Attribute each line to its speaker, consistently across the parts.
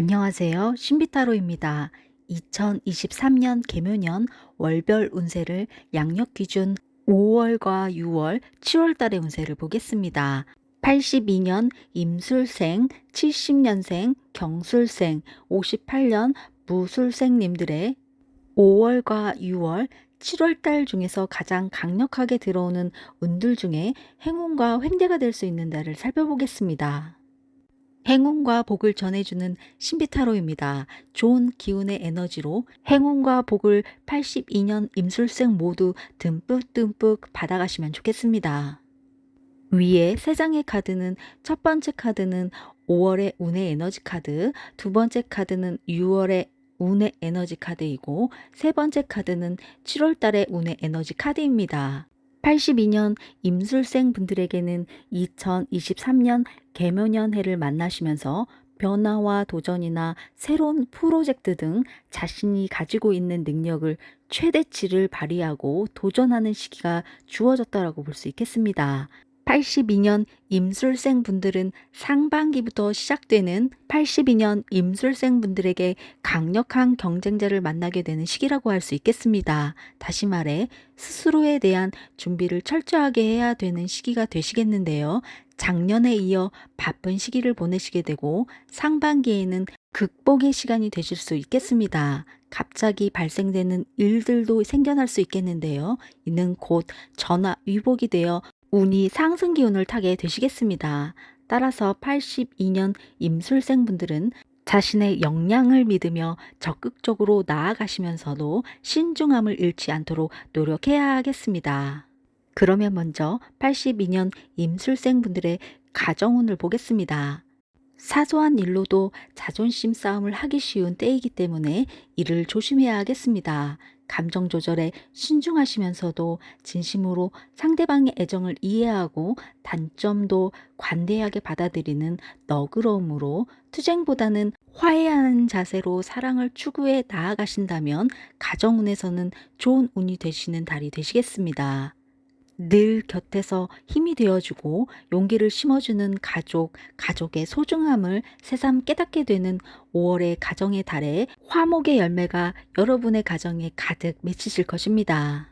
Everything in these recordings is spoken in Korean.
Speaker 1: 안녕하세요. 신비타로입니다. 2023년 개묘년 월별 운세를 양력 기준 5월과 6월, 7월 달의 운세를 보겠습니다. 82년 임술생, 70년생, 경술생, 58년 무술생님들의 5월과 6월, 7월 달 중에서 가장 강력하게 들어오는 운들 중에 행운과 횡재가 될 수 있는 달을 살펴보겠습니다. 행운과 복을 전해주는 신비타로입니다. 좋은 기운의 에너지로 행운과 복을 82년 임술생 모두 듬뿍듬뿍 받아가시면 좋겠습니다. 위에 세 장의 카드는 첫 번째 카드는 5월의 운의 에너지 카드, 두 번째 카드는 6월의 운의 에너지 카드이고 세 번째 카드는 7월 달의 운의 에너지 카드입니다. 82년 임술생 분들에게는 2023년 개묘년 해를 만나시면서 변화와 도전이나 새로운 프로젝트 등 자신이 가지고 있는 능력을 최대치를 발휘하고 도전하는 시기가 주어졌다라고 볼 수 있겠습니다. 82년 임술생 분들은 상반기부터 시작되는 82년 임술생 분들에게 강력한 경쟁자를 만나게 되는 시기라고 할 수 있겠습니다. 다시 말해 스스로에 대한 준비를 철저하게 해야 되는 시기가 되시겠는데요. 작년에 이어 바쁜 시기를 보내시게 되고 상반기에는 극복의 시간이 되실 수 있겠습니다. 갑자기 발생되는 일들도 생겨날 수 있겠는데요. 이는 곧 전화 위복이 되어 운이 상승 기운을 타게 되시겠습니다. 따라서 82년 임술생 분들은 자신의 역량을 믿으며 적극적으로 나아가시면서도 신중함을 잃지 않도록 노력해야 하겠습니다. 그러면 먼저 82년 임술생 분들의 가정운을 보겠습니다. 사소한 일로도 자존심 싸움을 하기 쉬운 때이기 때문에 이를 조심해야 하겠습니다. 감정 조절에 신중하시면서도 진심으로 상대방의 애정을 이해하고 단점도 관대하게 받아들이는 너그러움으로 투쟁보다는 화해하는 자세로 사랑을 추구해 나아가신다면 가정운에서는 좋은 운이 되시는 달이 되시겠습니다. 늘 곁에서 힘이 되어주고 용기를 심어주는 가족, 가족의 소중함을 새삼 깨닫게 되는 5월의 가정의 달에 화목의 열매가 여러분의 가정에 가득 맺히실 것입니다.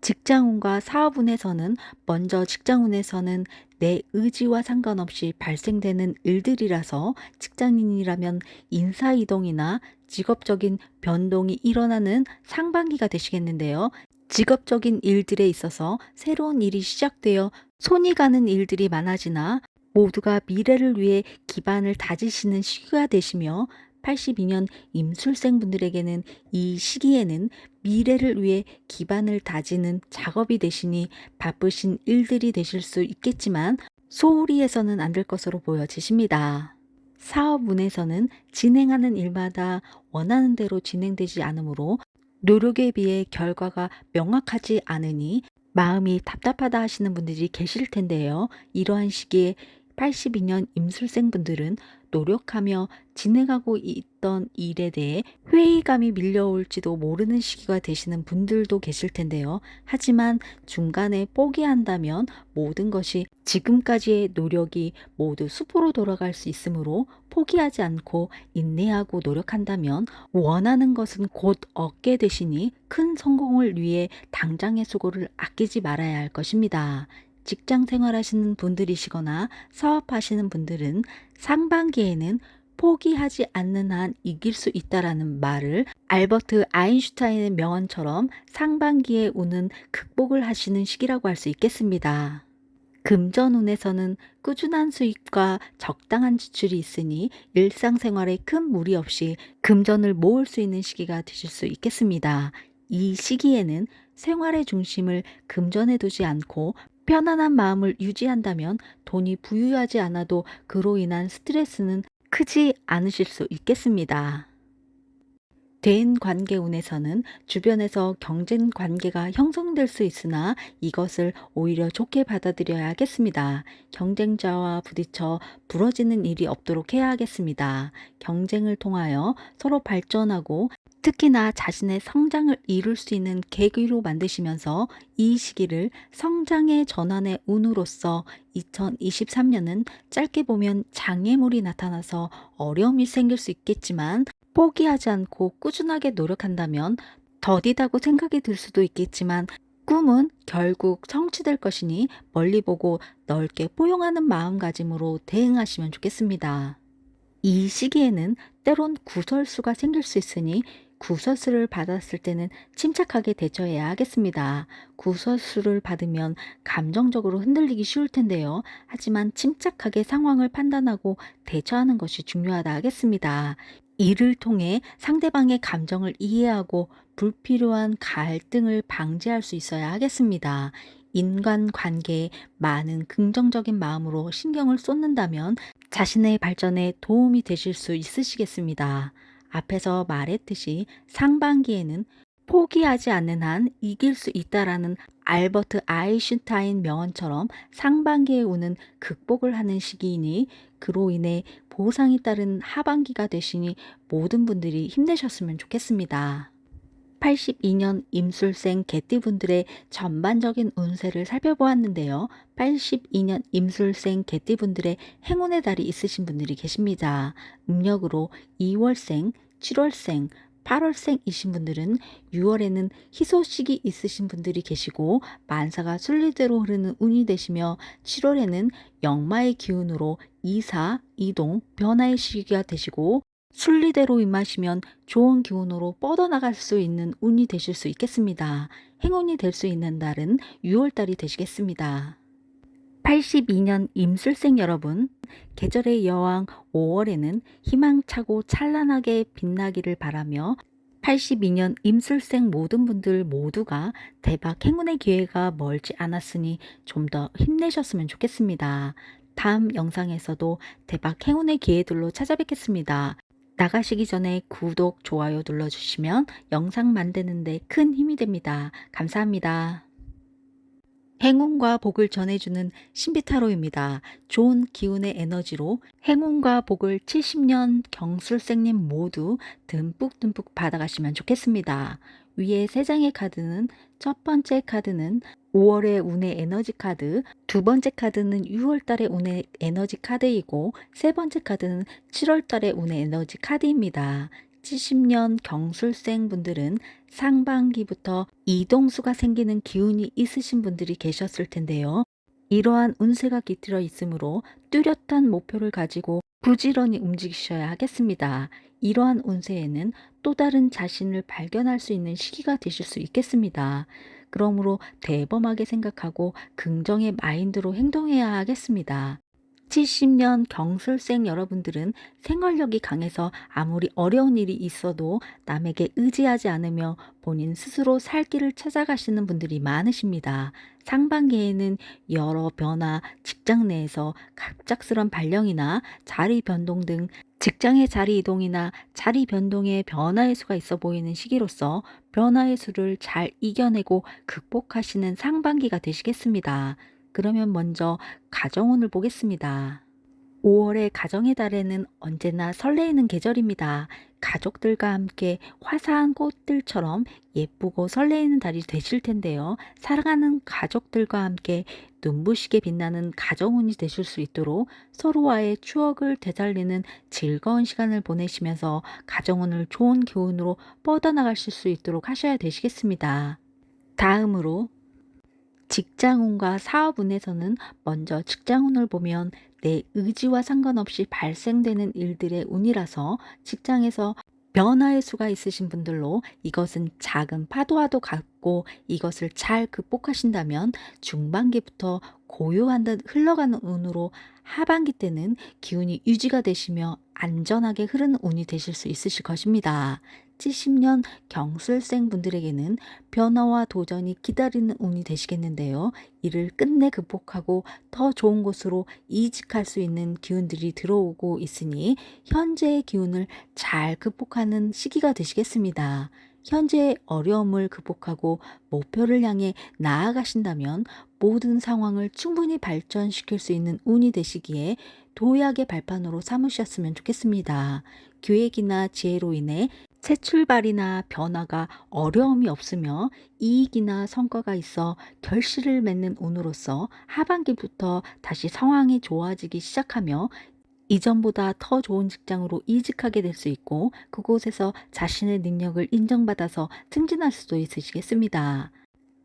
Speaker 1: 직장운과 사업운에서는 먼저 직장운에서는 내 의지와 상관없이 발생되는 일들이라서 직장인이라면 인사이동이나 직업적인 변동이 일어나는 상반기가 되시겠는데요. 직업적인 일들에 있어서 새로운 일이 시작되어 손이 가는 일들이 많아지나 모두가 미래를 위해 기반을 다지시는 시기가 되시며 82년 임술생 분들에게는 이 시기에는 미래를 위해 기반을 다지는 작업이 되시니 바쁘신 일들이 되실 수 있겠지만 소홀히 해서는 안 될 것으로 보여지십니다. 사업운에서는 진행하는 일마다 원하는 대로 진행되지 않으므로 노력에 비해 결과가 명확하지 않으니 마음이 답답하다 하시는 분들이 계실 텐데요. 이러한 시기에 82년 임술생 분들은 노력하며 진행하고 있던 일에 대해 회의감이 밀려올지도 모르는 시기가 되시는 분들도 계실 텐데요. 하지만 중간에 포기한다면 모든 것이 지금까지의 노력이 모두 수포로 돌아갈 수 있으므로 포기하지 않고 인내하고 노력한다면 원하는 것은 곧 얻게 되시니 큰 성공을 위해 당장의 수고를 아끼지 말아야 할 것입니다. 직장 생활하시는 분들이시거나 사업하시는 분들은 상반기에는 포기하지 않는 한 이길 수 있다라는 말을 알버트 아인슈타인의 명언처럼 상반기에 오는 극복을 하시는 시기라고 할 수 있겠습니다. 금전운에서는 꾸준한 수익과 적당한 지출이 있으니 일상생활에 큰 무리 없이 금전을 모을 수 있는 시기가 되실 수 있겠습니다. 이 시기에는 생활의 중심을 금전에 두지 않고 편안한 마음을 유지한다면 돈이 부유하지 않아도 그로 인한 스트레스는 크지 않으실 수 있겠습니다. 대인 관계 운에서는 주변에서 경쟁 관계가 형성될 수 있으나 이것을 오히려 좋게 받아들여야 하겠습니다. 경쟁자와 부딪혀 부러지는 일이 없도록 해야 하겠습니다. 경쟁을 통하여 서로 발전하고 특히나 자신의 성장을 이룰 수 있는 계기로 만드시면서 이 시기를 성장의 전환의 운으로서 2023년은 짧게 보면 장애물이 나타나서 어려움이 생길 수 있겠지만 포기하지 않고 꾸준하게 노력한다면 더디다고 생각이 들 수도 있겠지만 꿈은 결국 성취될 것이니 멀리 보고 넓게 포용하는 마음가짐으로 대응하시면 좋겠습니다. 이 시기에는 때론 구설수가 생길 수 있으니 구설수를 받았을 때는 침착하게 대처해야 하겠습니다. 구설수를 받으면 감정적으로 흔들리기 쉬울 텐데요. 하지만 침착하게 상황을 판단하고 대처하는 것이 중요하다 하겠습니다. 이를 통해 상대방의 감정을 이해하고 불필요한 갈등을 방지할 수 있어야 하겠습니다. 인간 관계에 많은 긍정적인 마음으로 신경을 쏟는다면 자신의 발전에 도움이 되실 수 있으시겠습니다. 앞에서 말했듯이 상반기에는 포기하지 않는 한 이길 수 있다라는 알버트 아인슈타인 명언처럼 상반기의 운은 극복을 하는 시기이니 그로 인해 보상이 따른 하반기가 되시니 모든 분들이 힘내셨으면 좋겠습니다. 82년 임술생 개띠분들의 전반적인 운세를 살펴보았는데요. 82년 임술생 개띠분들의 행운의 달이 있으신 분들이 계십니다. 음력으로 2월생, 7월생, 8월생이신 분들은 6월에는 희소식이 있으신 분들이 계시고 만사가 순리대로 흐르는 운이 되시며 7월에는 역마의 기운으로 이사, 이동, 변화의 시기가 되시고 순리대로 임하시면 좋은 기운으로 뻗어나갈 수 있는 운이 되실 수 있겠습니다. 행운이 될 수 있는 달은 6월달이 되시겠습니다. 82년 임술생 여러분, 계절의 여왕 5월에는 희망차고 찬란하게 빛나기를 바라며 82년 임술생 모든 분들 모두가 대박 행운의 기회가 멀지 않았으니 좀 더 힘내셨으면 좋겠습니다. 다음 영상에서도 대박 행운의 기회들로 찾아뵙겠습니다. 나가시기 전에 구독, 좋아요 눌러주시면 영상 만드는데 큰 힘이 됩니다. 감사합니다. 행운과 복을 전해주는 신비타로입니다. 좋은 기운의 에너지로 행운과 복을 70년 경술생님 모두 듬뿍듬뿍 받아가시면 좋겠습니다. 위에 세 장의 카드는 첫 번째 카드는 5월의 운의 에너지 카드, 두 번째 카드는 6월 달의 운의 에너지 카드이고 세 번째 카드는 7월 달의 운의 에너지 카드입니다. 70년 경술생 분들은 상반기부터 이동수가 생기는 기운이 있으신 분들이 계셨을 텐데요. 이러한 운세가 깃들어 있으므로 뚜렷한 목표를 가지고 부지런히 움직이셔야 하겠습니다. 이러한 운세에는 또 다른 자신을 발견할 수 있는 시기가 되실 수 있겠습니다. 그러므로 대범하게 생각하고 긍정의 마인드로 행동해야 하겠습니다. 70년 경술생 여러분들은 생활력이 강해서 아무리 어려운 일이 있어도 남에게 의지하지 않으며 본인 스스로 살 길을 찾아가시는 분들이 많으십니다. 상반기에는 여러 변화, 직장 내에서 갑작스런 발령이나 자리 변동 등 직장의 자리 이동이나 자리 변동의 변화의 수가 있어 보이는 시기로서 변화의 수를 잘 이겨내고 극복하시는 상반기가 되시겠습니다. 그러면 먼저 가정운을 보겠습니다. 5월의 가정의 달에는 언제나 설레이는 계절입니다. 가족들과 함께 화사한 꽃들처럼 예쁘고 설레이는 달이 되실 텐데요. 사랑하는 가족들과 함께 눈부시게 빛나는 가정운이 되실 수 있도록 서로와의 추억을 되살리는 즐거운 시간을 보내시면서 가정운을 좋은 기운으로 뻗어나가실 수 있도록 하셔야 되시겠습니다. 다음으로 직장운과 사업운에서는 먼저 직장운을 보면 내 의지와 상관없이 발생되는 일들의 운이라서 직장에서 변화의 수가 있으신 분들로 이것은 작은 파도와도 같고 이것을 잘 극복하신다면 중반기부터 고요한 듯 흘러가는 운으로 하반기 때는 기운이 유지가 되시며 안전하게 흐르는 운이 되실 수 있으실 것입니다. 70년 경술생 분들에게는 변화와 도전이 기다리는 운이 되시겠는데요. 이를 끝내 극복하고 더 좋은 곳으로 이직할 수 있는 기운들이 들어오고 있으니 현재의 기운을 잘 극복하는 시기가 되시겠습니다. 현재의 어려움을 극복하고 목표를 향해 나아가신다면 모든 상황을 충분히 발전시킬 수 있는 운이 되시기에 도약의 발판으로 삼으셨으면 좋겠습니다. 계획이나 지혜로 인해 새 출발이나 변화가 어려움이 없으며 이익이나 성과가 있어 결실을 맺는 운으로서 하반기부터 다시 상황이 좋아지기 시작하며 이전보다 더 좋은 직장으로 이직하게 될 수 있고 그곳에서 자신의 능력을 인정받아서 승진할 수도 있으시겠습니다.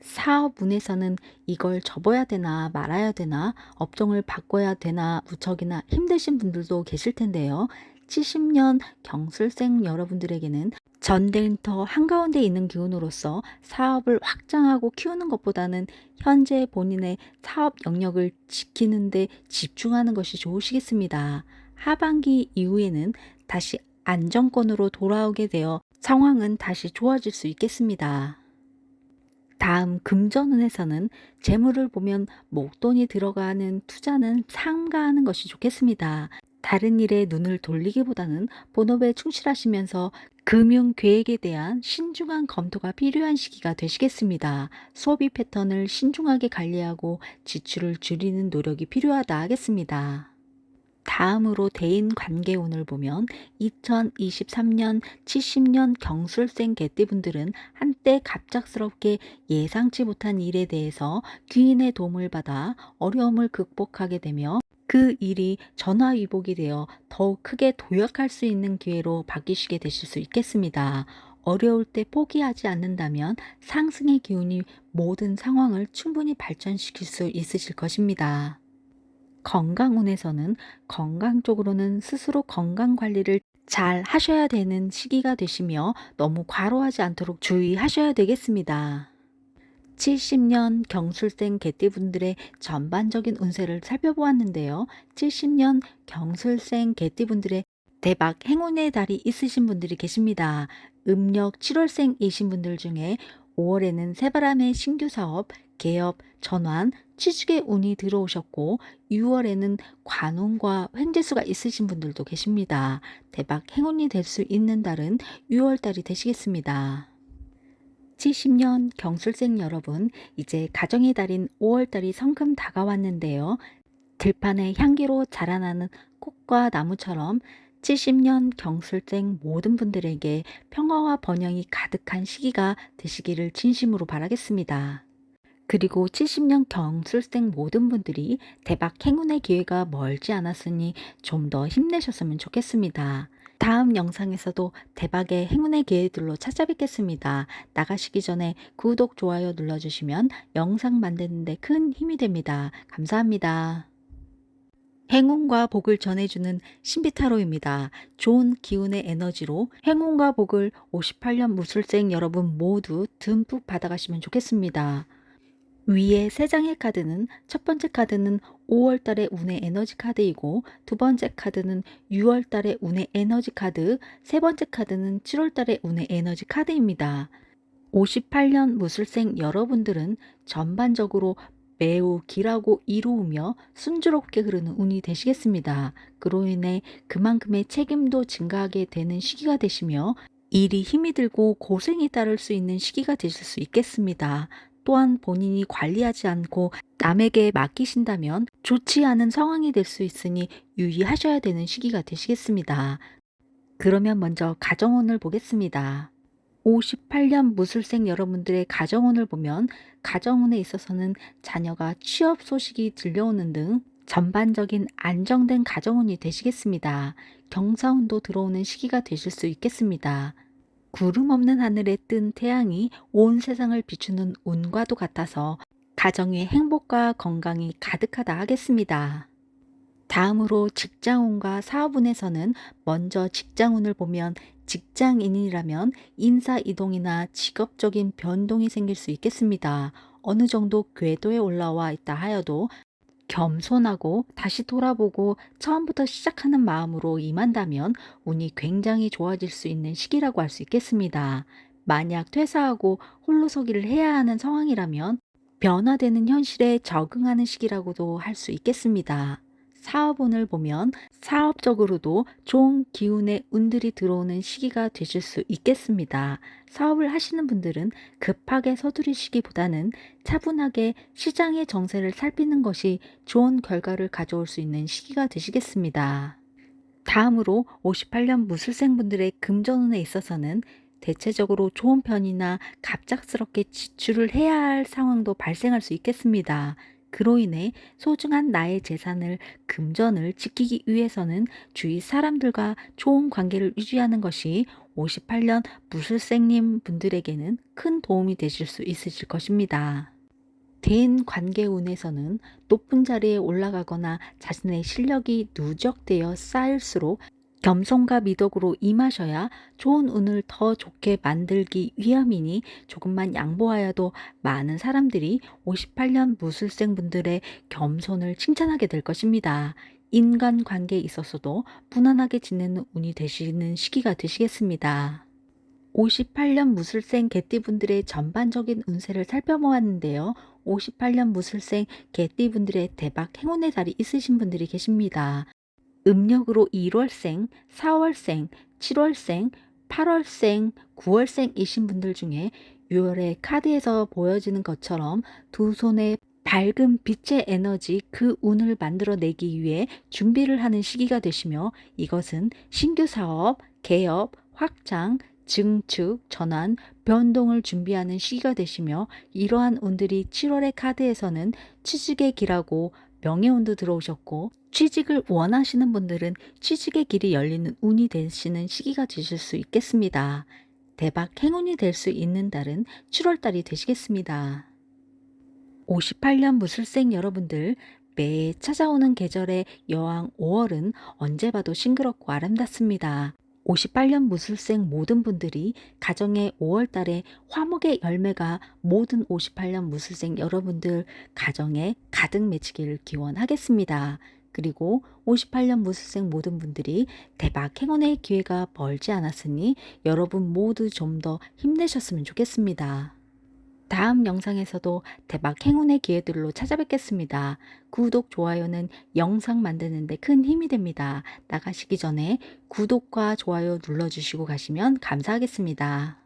Speaker 1: 사업운에서는 이걸 접어야 되나 말아야 되나 업종을 바꿔야 되나 무척이나 힘드신 분들도 계실 텐데요. 70년 경술생 여러분들에게는 전쟁터 한가운데 있는 기운으로서 사업을 확장하고 키우는 것보다는 현재 본인의 사업 영역을 지키는데 집중하는 것이 좋으시겠습니다. 하반기 이후에는 다시 안정권으로 돌아오게 되어 상황은 다시 좋아질 수 있겠습니다. 다음 금전운에서는 재물을 보면 목돈이 들어가는 투자는 삼가하는 것이 좋겠습니다. 다른 일에 눈을 돌리기보다는 본업에 충실하시면서 금융 계획에 대한 신중한 검토가 필요한 시기가 되시겠습니다. 소비 패턴을 신중하게 관리하고 지출을 줄이는 노력이 필요하다 하겠습니다. 다음으로 대인 관계운을 보면 2023년 70년 경술생 개띠분들은 한때 갑작스럽게 예상치 못한 일에 대해서 귀인의 도움을 받아 어려움을 극복하게 되며 그 일이 전화위복이 되어 더욱 크게 도약할 수 있는 기회로 바뀌시게 되실 수 있겠습니다. 어려울 때 포기하지 않는다면 상승의 기운이 모든 상황을 충분히 발전시킬 수 있으실 것입니다. 건강운에서는 건강 쪽으로는 스스로 건강 관리를 잘 하셔야 되는 시기가 되시며 너무 과로하지 않도록 주의하셔야 되겠습니다. 70년 경술생 개띠분들의 전반적인 운세를 살펴보았는데요. 70년 경술생 개띠분들의 대박 행운의 달이 있으신 분들이 계십니다. 음력 7월생이신 분들 중에 5월에는 새바람의 신규 사업, 개업, 전환, 취직의 운이 들어오셨고 6월에는 관운과 횡재수가 있으신 분들도 계십니다. 대박 행운이 될 수 있는 달은 6월 달이 되시겠습니다. 70년 경술생 여러분, 이제 가정의 달인 5월 달이 성큼 다가왔는데요. 들판에 향기로 자라나는 꽃과 나무처럼 70년 경술생 모든 분들에게 평화와 번영이 가득한 시기가 되시기를 진심으로 바라겠습니다. 그리고 70년 경술생 모든 분들이 대박 행운의 기회가 멀지 않았으니 좀 더 힘내셨으면 좋겠습니다. 다음 영상에서도 대박의 행운의 기회들로 찾아뵙겠습니다. 나가시기 전에 구독, 좋아요 눌러주시면 영상 만드는데 큰 힘이 됩니다. 감사합니다. 행운과 복을 전해주는 신비타로입니다. 좋은 기운의 에너지로 행운과 복을 58년 무술생 여러분 모두 듬뿍 받아가시면 좋겠습니다. 위에 세 장의 카드는 첫 번째 카드는 5월 달의 운의 에너지 카드이고 두 번째 카드는 6월 달의 운의 에너지 카드, 세 번째 카드는 7월 달의 운의 에너지 카드입니다. 58년 무술생 여러분들은 전반적으로 매우 길하고 이로우며 순조롭게 흐르는 운이 되시겠습니다. 그로 인해 그만큼의 책임도 증가하게 되는 시기가 되시며 일이 힘이 들고 고생이 따를 수 있는 시기가 되실 수 있겠습니다. 또한 본인이 관리하지 않고 남에게 맡기신다면 좋지 않은 상황이 될 수 있으니 유의하셔야 되는 시기가 되시겠습니다. 그러면 먼저 가정운을 보겠습니다. 58년 무술생 여러분들의 가정운을 보면 가정운에 있어서는 자녀가 취업 소식이 들려오는 등 전반적인 안정된 가정운이 되시겠습니다. 경사운도 들어오는 시기가 되실 수 있겠습니다. 구름 없는 하늘에 뜬 태양이 온 세상을 비추는 운과도 같아서 가정의 행복과 건강이 가득하다 하겠습니다. 다음으로 직장운과 사업운에서는 먼저 직장운을 보면 직장인이라면 인사 이동이나 직업적인 변동이 생길 수 있겠습니다. 어느 정도 궤도에 올라와 있다 하여도 겸손하고 다시 돌아보고 처음부터 시작하는 마음으로 임한다면 운이 굉장히 좋아질 수 있는 시기라고 할 수 있겠습니다. 만약 퇴사하고 홀로서기를 해야 하는 상황이라면 변화되는 현실에 적응하는 시기라고도 할 수 있겠습니다. 사업운을 보면 사업적으로도 좋은 기운의 운들이 들어오는 시기가 되실 수 있겠습니다. 사업을 하시는 분들은 급하게 서두르시기보다는 차분하게 시장의 정세를 살피는 것이 좋은 결과를 가져올 수 있는 시기가 되시겠습니다. 다음으로 58년 무술생분들의 금전운에 있어서는 대체적으로 좋은 편이나 갑작스럽게 지출을 해야 할 상황도 발생할 수 있겠습니다. 그로 인해 소중한 나의 재산을 금전을 지키기 위해서는 주위 사람들과 좋은 관계를 유지하는 것이 58년 무술생님 분들에게는 큰 도움이 되실 수 있으실 것입니다. 대인 관계 운에서는 높은 자리에 올라가거나 자신의 실력이 누적되어 쌓일수록 겸손과 미덕으로 임하셔야 좋은 운을 더 좋게 만들기 위함이니 조금만 양보하여도 많은 사람들이 58년 무술생분들의 겸손을 칭찬하게 될 것입니다. 인간 관계에 있어서도 무난하게 지내는 운이 되시는 시기가 되시겠습니다. 58년 무술생 개띠분들의 전반적인 운세를 살펴보았는데요. 58년 무술생 개띠분들의 대박 행운의 달이 있으신 분들이 계십니다. 음력으로 1월생, 4월생, 7월생, 8월생, 9월생이신 분들 중에 6월의 카드에서 보여지는 것처럼 두 손에 밝은 빛의 에너지 그 운을 만들어내기 위해 준비를 하는 시기가 되시며 이것은 신규 사업, 개업, 확장, 증축, 전환, 변동을 준비하는 시기가 되시며 이러한 운들이 7월의 카드에서는 취직의 길하고 명예운도 들어오셨고 취직을 원하시는 분들은 취직의 길이 열리는 운이 되시는 시기가 되실 수 있겠습니다. 대박 행운이 될 수 있는 달은 7월달이 되시겠습니다. 58년 무술생 여러분들 매해 찾아오는 계절의 여왕 5월은 언제 봐도 싱그럽고 아름답습니다. 58년 무술생 모든 분들이 가정의 5월 달에 화목의 열매가 모든 58년 무술생 여러분들 가정에 가득 맺히기를 기원하겠습니다. 그리고 58년 무술생 모든 분들이 대박 행운의 기회가 멀지 않았으니 여러분 모두 좀 더 힘내셨으면 좋겠습니다. 다음 영상에서도 대박 행운의 기회들로 찾아뵙겠습니다. 구독, 좋아요는 영상 만드는데 큰 힘이 됩니다. 나가시기 전에 구독과 좋아요 눌러주시고 가시면 감사하겠습니다.